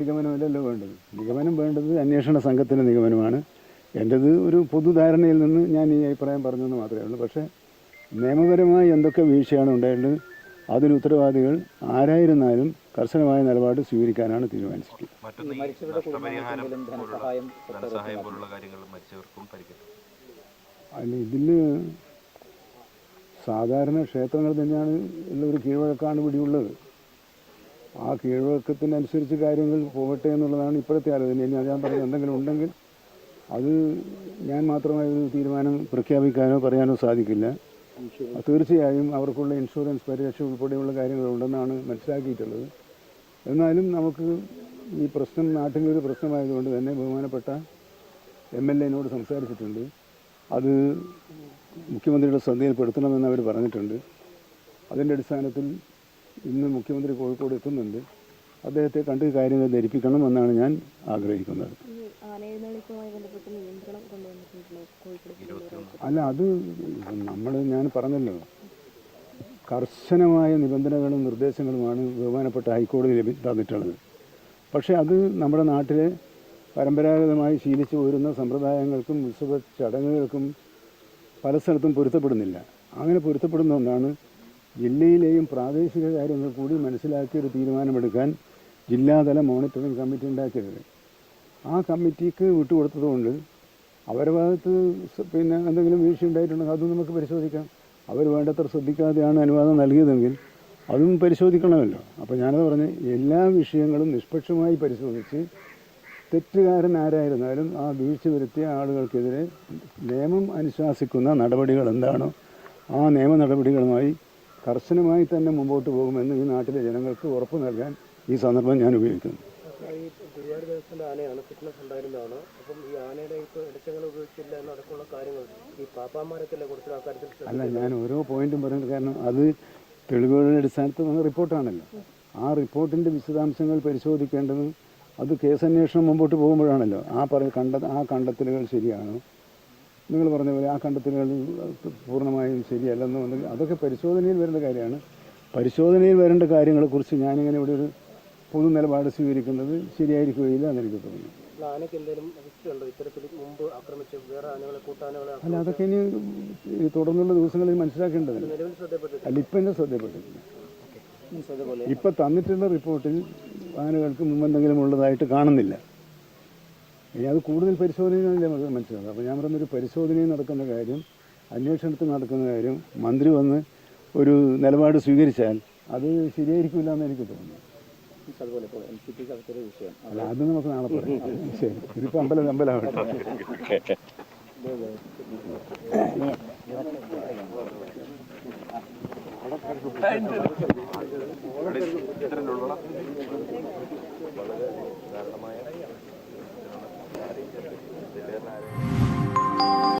നിഗമനമല്ലല്ലോ വേണ്ടത്. നിഗമനം വേണ്ടത് അന്വേഷണ സംഘത്തിന്റെ നിഗമനമാണ്. എന്റേത് ഒരു പൊതുധാരണയിൽ നിന്ന് ഞാൻ ഈ അഭിപ്രായം പറഞ്ഞെന്ന് മാത്രമേ ഉള്ളൂ. പക്ഷേ നിയമപരമായി എന്തൊക്കെ വീഴ്ചയാണ് ഉണ്ടായിട്ടുള്ളത് അതിന് ഉത്തരവാദികൾ ആരായിരുന്നാലും കർശനമായ നിലപാട് സ്വീകരിക്കാനാണ് തീരുമാനിച്ചിട്ടുള്ളത്. അല്ല ഇതിൽ സാധാരണ ക്ഷേത്രങ്ങൾ തന്നെയാണ് ഉള്ള ഒരു കീഴ്വഴക്കാണ് പിടിയുള്ളത് ആ കീഴ്വഴക്കത്തിനനുസരിച്ച് കാര്യങ്ങൾ പോകട്ടെ എന്നുള്ളതാണ് ഇപ്പോഴത്തെ ആലോചന. ഇനി ഞാൻ പറഞ്ഞത് എന്തെങ്കിലും ഉണ്ടെങ്കിൽ അത് ഞാൻ മാത്രമായ ഒരു തീരുമാനം പ്രഖ്യാപിക്കാനോ പറയാനോ സാധിക്കില്ല. തീർച്ചയായും അവർക്കുള്ള ഇൻഷുറൻസ് പരിരക്ഷ ഉൾപ്പെടെയുള്ള കാര്യങ്ങളുണ്ടെന്നാണ് മനസ്സിലാക്കിയിട്ടുള്ളത്. എന്നാലും നമുക്ക് ഈ പ്രശ്നം നാട്ടിലൊരു പ്രശ്നമായതുകൊണ്ട് തന്നെ ബഹുമാനപ്പെട്ട എം എൽ എനോട് സംസാരിച്ചിട്ടുണ്ട്. അത് മുഖ്യമന്ത്രിയുടെ ശ്രദ്ധയിൽപ്പെടുത്തണമെന്ന് അവർ പറഞ്ഞിട്ടുണ്ട്. അതിന്റെ അടിസ്ഥാനത്തിൽ ഇന്ന് മുഖ്യമന്ത്രി കോഴിക്കോട് എത്തുന്നുണ്ട്. അദ്ദേഹത്തെ കണ്ട് കാര്യങ്ങൾ ധരിപ്പിക്കണം എന്നാണ് ഞാൻ ആഗ്രഹിക്കുന്നത്. അല്ല അത് നമ്മൾ ഞാൻ പറഞ്ഞല്ലോ. കർശനമായ നിബന്ധനകളും നിർദ്ദേശങ്ങളുമാണ് ബഹുമാനപ്പെട്ട ഹൈക്കോടതി ലഭി തന്നിട്ടുള്ളത്. പക്ഷേ അത് നമ്മുടെ നാട്ടിലെ പരമ്പരാഗതമായി ശീലിച്ചു പോരുന്ന സമ്പ്രദായങ്ങൾക്കും ഉത്സവ ചടങ്ങുകൾക്കും പല സ്ഥലത്തും പൊരുത്തപ്പെടുന്നില്ല. അങ്ങനെ പൊരുത്തപ്പെടുന്നതുകൊണ്ടാണ് ജില്ലയിലെയും പ്രാദേശിക കാര്യങ്ങൾ കൂടി മനസ്സിലാക്കി ഒരു തീരുമാനമെടുക്കാൻ ജില്ലാതല മോണിറ്ററിംഗ് കമ്മിറ്റി ഉണ്ടാക്കിയത് ആ കമ്മിറ്റിക്ക് വിട്ടുകൊടുത്തതുകൊണ്ട് അവരുടെ ഭാഗത്ത് പിന്നെ എന്തെങ്കിലും വീഴ്ച ഉണ്ടായിട്ടുണ്ടെങ്കിൽ അതും നമുക്ക് പരിശോധിക്കാം. അവർ വേണ്ടത്ര ശ്രദ്ധിക്കാതെയാണ് അനുവാദം നൽകിയതെങ്കിൽ അതും പരിശോധിക്കണമല്ലോ. അപ്പോൾ ഞാനത് പറഞ്ഞ് എല്ലാ വിഷയങ്ങളും നിഷ്പക്ഷമായി പരിശോധിച്ച് തെറ്റുകാരൻ ആരായിരുന്നാലും ആ വീഴ്ച വരുത്തിയ ആളുകൾക്കെതിരെ നിയമം അനുശാസിക്കുന്ന നടപടികൾ എന്താണോ ആ നിയമ നടപടികളുമായി കർശനമായി തന്നെ മുമ്പോട്ട് പോകുമെന്ന് ഈ നാട്ടിലെ ജനങ്ങൾക്ക് ഉറപ്പ് നൽകാൻ ഈ സന്ദർഭം ഞാൻ ഉപയോഗിക്കുന്നു. ഈ ഗുരുവായൂർ ദേവസ്ഥത്തിന്റെ ആനയാണ് ഫിറ്റ്നസ് ഉണ്ടായിരുന്നതാണ്. അപ്പം ഈ ആനയുടെ ഇപ്പോൾ ഇടച്ചങ്ങൾ ഉപയോഗിച്ചില്ല എന്നടക്കമുള്ള കാര്യങ്ങൾ ഈ പാപ്പാമാരൊക്കെ അല്ല ഞാൻ ഓരോ പോയിന്റും പറയുന്നത് കാരണം അത് തെളിവുകളുടെ അടിസ്ഥാനത്തിൽ വന്ന റിപ്പോർട്ടാണല്ലോ. ആ റിപ്പോർട്ടിന്റെ വിശദാംശങ്ങൾ പരിശോധിക്കേണ്ടത് അത് കേസന്വേഷണം മുമ്പോട്ട് പോകുമ്പോഴാണല്ലോ. ആ പറ കണ്ട ആ കണ്ടെത്തലുകൾ ശരിയാണോ? നിങ്ങൾ പറഞ്ഞ പോലെ ആ കണ്ടെത്തലുകൾ പൂർണമായും ശരിയല്ലെന്നുണ്ടെങ്കിൽ അതൊക്കെ പരിശോധനയിൽ വരേണ്ട കാര്യമാണ്. പരിശോധനയിൽ വരേണ്ട കാര്യങ്ങളെക്കുറിച്ച് ഞാനിങ്ങനെ ഇവിടെ ഒരു പൊതു നിലപാട് സ്വീകരിക്കുന്നത് ശരിയായിരിക്കുകയില്ല എന്ന് എനിക്ക് തോന്നുന്നു. അല്ല അതൊക്കെ ഇനി തുടർന്നുള്ള ദിവസങ്ങളിൽ മനസ്സിലാക്കേണ്ടതില്ല. അല്ല ഇപ്പം എന്നെ ശ്രദ്ധപ്പെട്ടിട്ടില്ല. ഇപ്പം തന്നിട്ടുള്ള റിപ്പോർട്ടിൽ ആനകൾക്ക് മുമ്പെന്തെങ്കിലും ഉള്ളതായിട്ട് കാണുന്നില്ല. ഇനി അത് കൂടുതൽ പരിശോധനയിലല്ലേ നമുക്ക് മനസ്സിലാവും അപ്പോൾ ഞാൻ പറഞ്ഞൊരു പരിശോധനയിൽ നടക്കുന്ന കാര്യം അന്വേഷണത്തിൽ നടക്കുന്ന കാര്യം മന്ത്രി വന്ന് ഒരു നിലപാട് സ്വീകരിച്ചാൽ അത് ശരിയായിരിക്കില്ല എന്ന് എനിക്ക് തോന്നുന്നു. അതുപോലെ ഇപ്പോൾ എൻ സി പി വിഷയം. അല്ല അത് നമുക്ക് നാളെ പറയാം. ശരി. ഇതിപ്പോൾ അമ്പലം അമ്പലമാവട്ടെ ഇത്തരത്തിലുള്ള